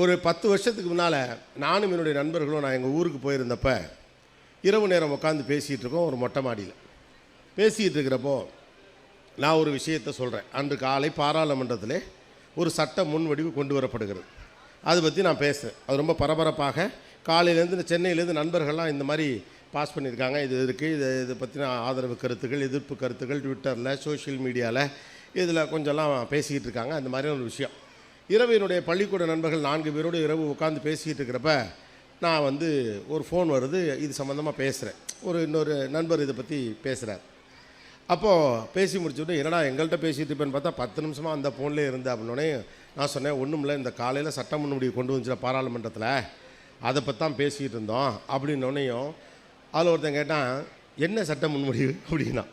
ஒரு பத்து வருஷத்துக்கு முன்னால் நானும் என்னுடைய நண்பர்களும் நான் எங்கள் ஊருக்கு போயிருந்தப்ப இரவு நேரம் உட்காந்து பேசிகிட்டு இருக்கோம் ஒரு மொட்டை மாடியில். பேசிகிட்டு இருக்கிறப்போ நான் ஒரு விஷயத்தை சொல்கிறேன் அன்று காலை பாராளுமன்றத்தில் ஒரு சட்ட முன்வடிவு கொண்டு வரப்படுகிறது. அதை பற்றி நான் பேசுகிறேன் அது ரொம்ப பரபரப்பாக காலையிலேருந்து சென்னையிலேருந்து நண்பர்கள்லாம் இந்த மாதிரி பாஸ் பண்ணியிருக்காங்க. இது இருக்குது இது இதை பற்றின ஆதரவு கருத்துக்கள் எதிர்ப்பு கருத்துக்கள் ட்விட்டரில் சோஷியல் மீடியாவில் இதில் கொஞ்சம்லாம் பேசிக்கிட்டு இருக்காங்க. அந்த மாதிரியான ஒரு விஷயம். இரவு என்னுடைய பள்ளிக்கூட நண்பர்கள் நான்கு பேரோடு இரவு உட்காந்து பேசிக்கிட்டு இருக்கிறப்ப நான் வந்து ஒரு ஃபோன் வருது இது சம்மந்தமாக பேசுகிறேன் ஒரு இன்னொரு நண்பர் இதை பற்றி பேசுகிறார் அப்போது பேசி முடிச்சுட்டு என்னடா எங்கள்கிட்ட பேசிகிட்டு இருப்பேன்னு பார்த்தா பத்து நிமிஷமாக அந்த ஃபோன்லேயே இருந்தேன் அப்படின்னே நான் சொன்னேன் ஒன்றும் இல்லை இந்த காலையில் சட்ட முடிவு கொண்டு வந்துச்சு பாராளுமன்றத்தில் அதை பற்றி தான் பேசிக்கிட்டு இருந்தோம் அப்படின்னோடனையும் அதில் ஒருத்தன் கேட்டான் என்ன சட்ட முன்முடிவு? அப்படின்னா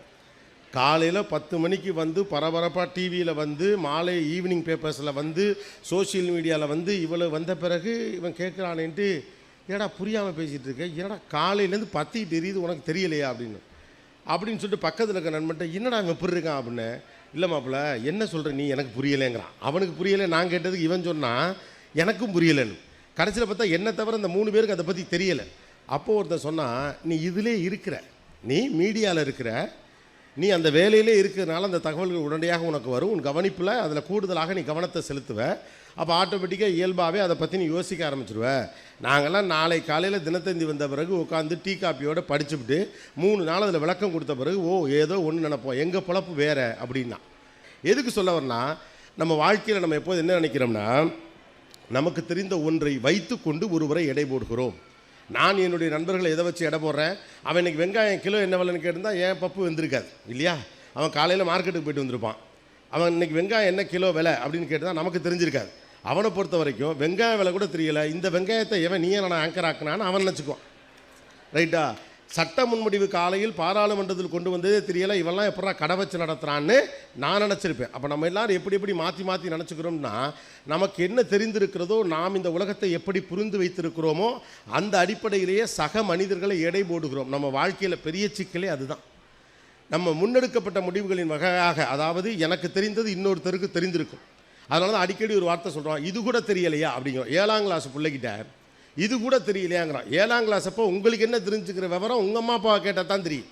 காலையில் பத்து மணிக்கு வந்து பரபரப்பாக டிவியில் வந்து மாலை ஈவினிங் பேப்பர்ஸில் வந்து சோஷியல் மீடியாவில் வந்து இவ்வளோ வந்த பிறகு இவன் கேட்குறானேன்ட்டு ஏடா புரியாமல் பேசிகிட்டு இருக்க? ஏடா காலையிலேருந்து பத்திக்கிட்டு எரியுது உனக்கு தெரியலையா? அப்படின்னு. அப்படின்னு சொல்லிட்டு பக்கத்தில் இருக்க நண்பன்ட்ட என்னடா இவன் எப்படி இருக்கான்? அப்படின்னு. இல்லை மாப்பிள்ள என்ன சொல்கிற நீ? எனக்கு புரியலைங்கிறான். அவனுக்கு புரியலை? நான் கேட்டதுக்கு இவன் சொன்னால் எனக்கும் புரியலைன்னு. கடைசியில் பார்த்தா என்ன தவிர இந்த மூணு பேருக்கு அதை பற்றி தெரியலை. அப்போது ஒருத்தன் சொன்னால் நீ இதிலே இருக்கிற நீ மீடியாவில் இருக்கிற நீ அந்த வேலையிலே இருக்கிறதுனால அந்த தகவல்கள் உடனடியாக உனக்கு வரும். உன் கவனிப்பில் அதில் கூடுதலாக நீ கவனத்தை செலுத்துவ. அப்போ ஆட்டோமேட்டிக்காக இயல்பாகவே அதை பற்றி நீ யோசிக்க ஆரம்பிச்சிருவ. நாங்கள்லாம் நாளை காலையில் தினத்தந்தி வந்த பிறகு உட்காந்து டீ காப்பியோடு படிச்சுவிட்டு மூணு நாள் அதில் விளக்கம் கொடுத்த பிறகு ஓ ஏதோ ஒன்று நினைப்போம். எங்கள் பொழப்பு வேறு? அப்படின்னா. எதுக்கு சொல்ல வரனா நம்ம வாழ்க்கையில் நம்ம எப்போது என்ன நினைக்கிறோம்னா நமக்கு தெரிந்த ஒன்றை வைத்துக்கொண்டு ஒருவரை எடை போடுகிறோம். நான் என்னுடைய நண்பர்களை எதை வச்சு எடை போடுறேன்? அவன் இன்றைக்கி வெங்காயம் கிலோ என்ன விலைன்னு கேட்டிருந்தா ஏன் பப்பு வந்திருக்காது? இல்லையா? அவன் காலையில் மார்க்கெட்டுக்கு போயிட்டு வந்திருப்பான். அவன் இன்றைக்கி வெங்காயம் என்ன கிலோ விலை அப்படின்னு கேட்டால் நமக்கு தெரிஞ்சிருக்காது. அவனை பொறுத்த வரைக்கும் வெங்காய விலை கூட தெரியலை. இந்த வெங்காயத்தை எவன் நீயே நான் ஆங்கர் ஆக்கினான்னு அவன் நினச்சிக்குவான். ரைட்டா சட்ட முன்முடிவு காலையில் பாராளுமன்றத்தில் கொண்டு வந்ததே தெரியல. இவெல்லாம் எப்படா கடை வச்சு நடத்துகிறான்னு நான் நினச்சிருப்பேன். அப்போ நம்ம எல்லாரும் எப்படி எப்படி மாற்றி மாற்றி நினச்சிக்கிறோம்னா நமக்கு என்ன தெரிந்திருக்கிறதோ நாம் இந்த உலகத்தை எப்படி புரிந்து வைத்திருக்கிறோமோ அந்த அடிப்படையிலேயே சக மனிதர்களை எடை போடுகிறோம். நம்ம வாழ்க்கையில் பெரிய சிக்கலே அதுதான். நம்ம முன்னெடுக்கப்பட்ட முடிவுகளின் வகையாக அதாவது எனக்கு தெரிந்தது இன்னொருத்தருக்கு தெரிந்திருக்கும். அதனால தான் அடிக்கடி ஒரு வார்த்தை சொல்கிறோம் இது கூட தெரியலையா? அப்படிங்கிறோம் ஏழாம் கிளாஸ் பிள்ளைகிட்ட இது கூட தெரியலையாங்கிறான். ஏழாம் கிளாஸ் அப்போ உங்களுக்கு என்ன தெரிஞ்சுக்கிற விவரம்? உங்கள் அம்மா அப்பாவை கேட்டால் தான் தெரியும்.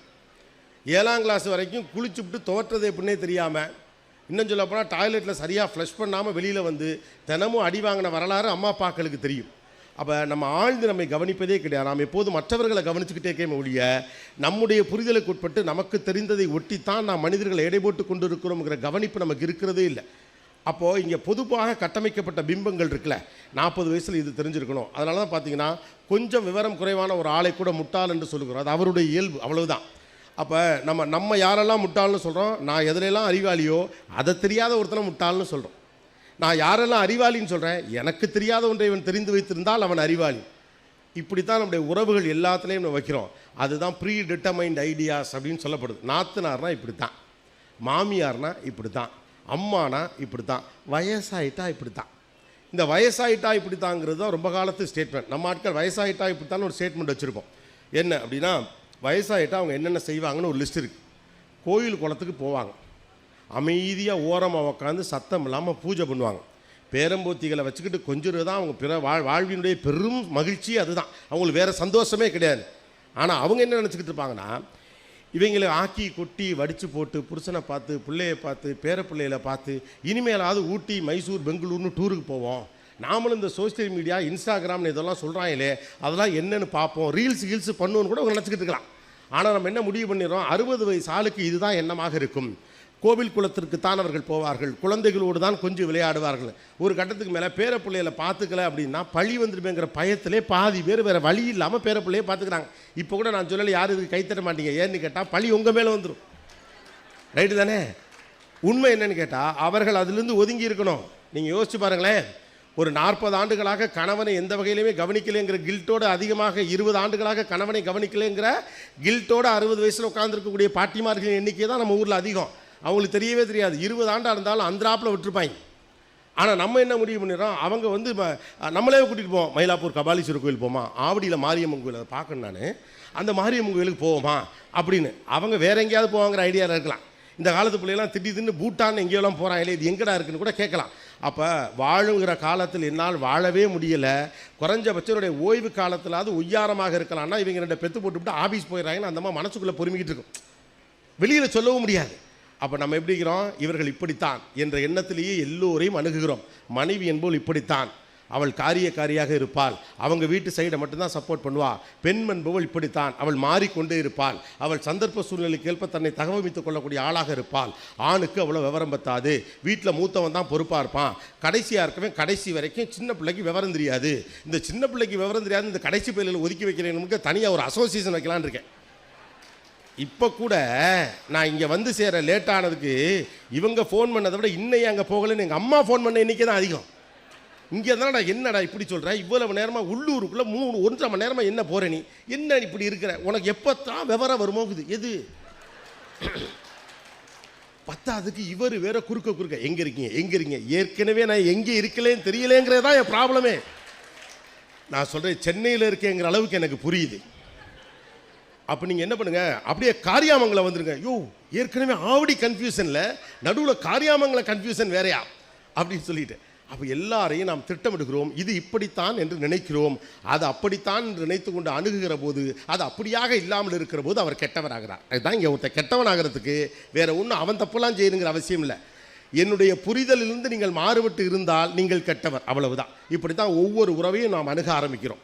ஏழாம் கிளாஸ் வரைக்கும் குளிச்சுவிட்டு துவட்டுறது எப்படின்னே தெரியாமல் இன்னும் சொல்ல போனால் டாய்லெட்டில் சரியாக ஃப்ளஷ் பண்ணாமல் வெளியில் வந்து தினமும் அடி வாங்கின வரலாறு அம்மா அப்பாக்களுக்கு தெரியும். அப்போ நம்ம ஆழ்ந்து நம்மை கவனிப்பதே கிடையாது. நாம் எப்போதும் மற்றவர்களை கவனிச்சுக்கிட்டே இருக்கே ஒழிய நம்முடைய புரிதலுக்கு உட்பட்டு நமக்கு தெரிந்ததை ஒட்டித்தான் நாம் மனிதர்களை எடை போட்டு கொண்டு இருக்கிறோங்கிற கவனிப்பு நமக்கு இருக்கிறதே இல்லை. அப்போது இங்கே பொதுவாக கட்டமைக்கப்பட்ட பிம்பங்கள் இருக்குல்ல நாற்பது வயசில் இது தெரிஞ்சிருக்கணும். அதனால தான் பார்த்தீங்கன்னா கொஞ்சம் விவரம் குறைவான ஒரு ஆளை கூட முட்டாள் என்று சொல்லுகிறோம். அது அவருடைய இயல்பு அவ்வளவுதான். அப்போ நம்ம நம்ம யாரெல்லாம் முட்டாள்னு சொல்கிறோம் நான் எதுலெல்லாம் அறிவாளியோ அதை தெரியாத ஒருத்தனை முட்டாள்னு சொல்கிறோம் நான் யாரெல்லாம் அறிவாளின்னு சொல்கிறேன் எனக்கு தெரியாத ஒன்றை இவன் தெரிந்து வைத்திருந்தால் அவன் அறிவாளி. இப்படித்தான் நம்முடைய உறவுகள் எல்லாத்துலேயும் நம்ம வைக்கிறோம். அதுதான் ப்ரீ டிட்டமைண்ட் ஐடியாஸ் அப்படின்னு சொல்லப்படுது. நாத்தனார்னா இப்படி தான் மாமியார்னா இப்படி தான் அம்மானா இப்படி தான் வயசாயிட்டா இப்படி தான் இந்த வயசாயிட்டா இப்படி தாங்கிறது தான் ரொம்ப காலத்து ஸ்டேட்மெண்ட் நம்ம ஆட்கள் வயசாயிட்டா இப்படி தான் ஒரு ஸ்டேட்மெண்ட் வச்சுருப்போம். என்ன அப்படின்னா வயசாயிட்டா அவங்க என்னென்ன செய்வாங்கன்னு ஒரு லிஸ்ட் இருக்குது கோயில் குளத்துக்கு போவாங்க. அமைதியாக ஓரமாக உட்காந்து சத்தம் இல்லாமல் பூஜை பண்ணுவாங்க. பேரம்பூத்திகளை வச்சுக்கிட்டு கொஞ்சம் தான் அவங்க பிற வாழ் வாழ்வினுடைய பெரும் மகிழ்ச்சி அதுதான். அவங்களுக்கு வேறு சந்தோஷமே கிடையாது. ஆனால் அவங்க என்ன நினச்சிக்கிட்டு இருப்பாங்கன்னா இவங்களை ஆக்கி கொட்டி வடித்து போட்டு புருஷனை பார்த்து பிள்ளைய பார்த்து பேர பிள்ளைகளை பார்த்து இனிமேலாவது ஊட்டி மைசூர் பெங்களூர்னு டூருக்கு போவோம். நாமளும் இந்த சோஷியல் மீடியா இன்ஸ்டாகிராம்னு இதெல்லாம் சொல்கிறாங்களே அதெல்லாம் என்னென்னு பார்ப்போம். ரீல்ஸ் கீல்ஸ் பண்ணுவோன்னு கூட நினச்சிக்கிட்டு இருக்கலாம். ஆனால் நம்ம என்ன முடிவு பண்ணிடுறோம்? அறுபது வயசு ஆளுக்கு இதுதான் எண்ணமாக இருக்கும். கோவில் குளத்திற்கு தான் அவர்கள் போவார்கள். குழந்தைகளோடு தான் கொஞ்சம் விளையாடுவார்கள். ஒரு கட்டத்துக்கு மேலே பேர பிள்ளைகளை பார்த்துக்கல அப்படின்னா பழி வந்துருமேங்கிற பயத்திலே பாதி பேர் வேறு வழி இல்லாமல் பேர பிள்ளையை பார்த்துக்கிறாங்க. இப்போ கூட நான் சொல்லலை யாரும் இதுக்கு கைத்தட்ட மாட்டீங்க. ஏன்னு கேட்டால் பழி உங்கள் மேலே வந்துடும் ரைட்டு தானே? உண்மை என்னன்னு கேட்டால் அவர்கள் அதுலேருந்து ஒதுங்கி இருக்கணும். நீங்கள் யோசிச்சு பாருங்களேன். ஒரு நாற்பது ஆண்டுகளாக கணவனை எந்த வகையிலுமே கவனிக்கலைங்கிற கில்ட்டோடு அதிகமாக இருபது ஆண்டுகளாக கணவனை கவனிக்கலைங்கிற கில்ட்டோடு அறுபது வயசில் உட்காந்துருக்கக்கூடிய பாட்டிமார்களின் எண்ணிக்கை தான் நம்ம ஊரில் அதிகம். அவங்களுக்கு தெரியவே தெரியாது. இருபது ஆண்டாக இருந்தாலும் அந்திராப்பில் விட்டுருப்பாங்க. ஆனால் நம்ம என்ன முடிவு பண்ணிடுறோம்? அவங்க வந்து நம்மளே கூட்டிகிட்டு போவோம். மயிலாப்பூர் கபாலீஸ்வரர் கோயில் போமா ஆவடியில் மாரியம்மன் கோயில் அதை பார்க்கணும் நான். அந்த மாரியம்மன் கோயிலுக்கு போவோமா? அப்படின்னு. அவங்க வேற எங்கேயாவது போவாங்கிற ஐடியாவில் இருக்கலாம். இந்த காலத்து பிள்ளைலாம் திடீர்னு பூட்டான் எங்கேயோலாம் போகிறாங்களே இது எங்கடா இருக்குன்னு கூட கேட்கலாம். அப்போ வாழுங்கிற காலத்தில் என்னால் வாழவே முடியலை. குறைஞ்சபட்சம் ஓய்வு காலத்திலாவது ஒய்யாரமாக இருக்கலாம்னா இவங்க ரெண்டு பெத்து போட்டுவிட்டு ஆஃபீஸ் போயிடுறாங்கன்னு அந்த மனசுக்குள்ளே பொறுமிக்கிட்டு இருக்கும். வெளியில் சொல்லவும் முடியாது. அப்போ நம்ம எப்படி இருக்கிறோம்? இவர்கள் இப்படித்தான் என்ற எண்ணத்திலேயே எல்லோரையும் அணுகுகிறோம். மனைவி என்போல் இப்படித்தான். அவள் காரியக்காரியாக இருப்பாள். அவங்க வீட்டு சைடை மட்டும்தான் சப்போர்ட் பண்ணுவாள் பெண் என்பவள் இப்படித்தான். அவள் மாறிக்கொண்டே இருப்பாள். அவள் சந்தர்ப்ப சூழ்நிலைக்கு ஏற்ப தன்னை தகவமைத்துக் கொள்ளக்கூடிய ஆளாக இருப்பாள். ஆணுக்கு அவ்வளோ விவரம் பத்தாது. வீட்டில் மூத்தவன் தான் பொறுப்பாக இருப்பான். கடைசியாக இருக்கவே கடைசி வரைக்கும் சின்ன பிள்ளைக்கு விவரம் தெரியாது. இந்த சின்ன பிள்ளைக்கு விவரம் தெரியாது இந்த கடைசி பிள்ளைகளை ஒதுக்கி வைக்கிறவங்களுக்கு தனியாக ஒரு அசோசியேஷன் வைக்கலான்னு இருக்கேன். இப்போ கூட நான் இங்கே வந்து சேர லேட் ஆனதுக்கு இவங்க ஃபோன் பண்ணதை விட இன்னையே அங்கே போகலன்னு எங்கள் அம்மா ஃபோன் பண்ண இன்றைக்கி தான் அதிகம். இங்கே தானடா என்னடா இப்படி சொல்கிறேன் இவ்வளவு நேரமாக உள்ளூருக்குள்ளே மூணு ஒன்றரை மணி நேரமாக என்ன போகிற நீ? என்ன இப்படி இருக்கிற? உனக்கு எப்போ தான் விவரம் வருமோகுது எது? பத்தாவதுக்கு இவர் வேற குறுக்க குறுக்க எங்கே இருக்கீங்க? எங்கே இருக்கீங்க? ஏற்கனவே நான் எங்கே இருக்கலேன்னு தெரியலேங்கிறது தான் என் ப்ராப்ளமே நான் சொல்கிறேன் சென்னையில் இருக்கேங்கிற அளவுக்கு எனக்கு புரியுது. அப்போ நீங்கள் என்ன பண்ணுங்கள் அப்படியே காரியாமங்களை வந்துருங்க. யோ ஏற்கனவே ஆவடி கன்ஃபியூஷனில் நடுவில் காரியாமங்கல கன்ஃபியூஷன் வேறையா? அப்படின்னு சொல்லிட்டு. அப்போ எல்லாரையும் நாம் திட்டமிடுகிறோம். இது இப்படித்தான் என்று நினைக்கிறோம். அது அப்படித்தான் என்று நினைத்து கொண்டு அணுகுகிற போது அது அப்படியாக இல்லாமல் இருக்கிற போது அவர் கெட்டவராகிறார். அதுதான் இங்கே ஒருத்தர் கெட்டவனாகிறதுக்கு வேற ஒன்றும் அவன் தப்பெல்லாம் செய்யணுங்கிற அவசியம் இல்லை. என்னுடைய புரிதலிலிருந்து நீங்கள் மாறுபட்டு இருந்தால் நீங்கள் கெட்டவர். அவ்வளவுதான். இப்படி தான் ஒவ்வொரு உறவையும் நாம் அணுக ஆரம்பிக்கிறோம்.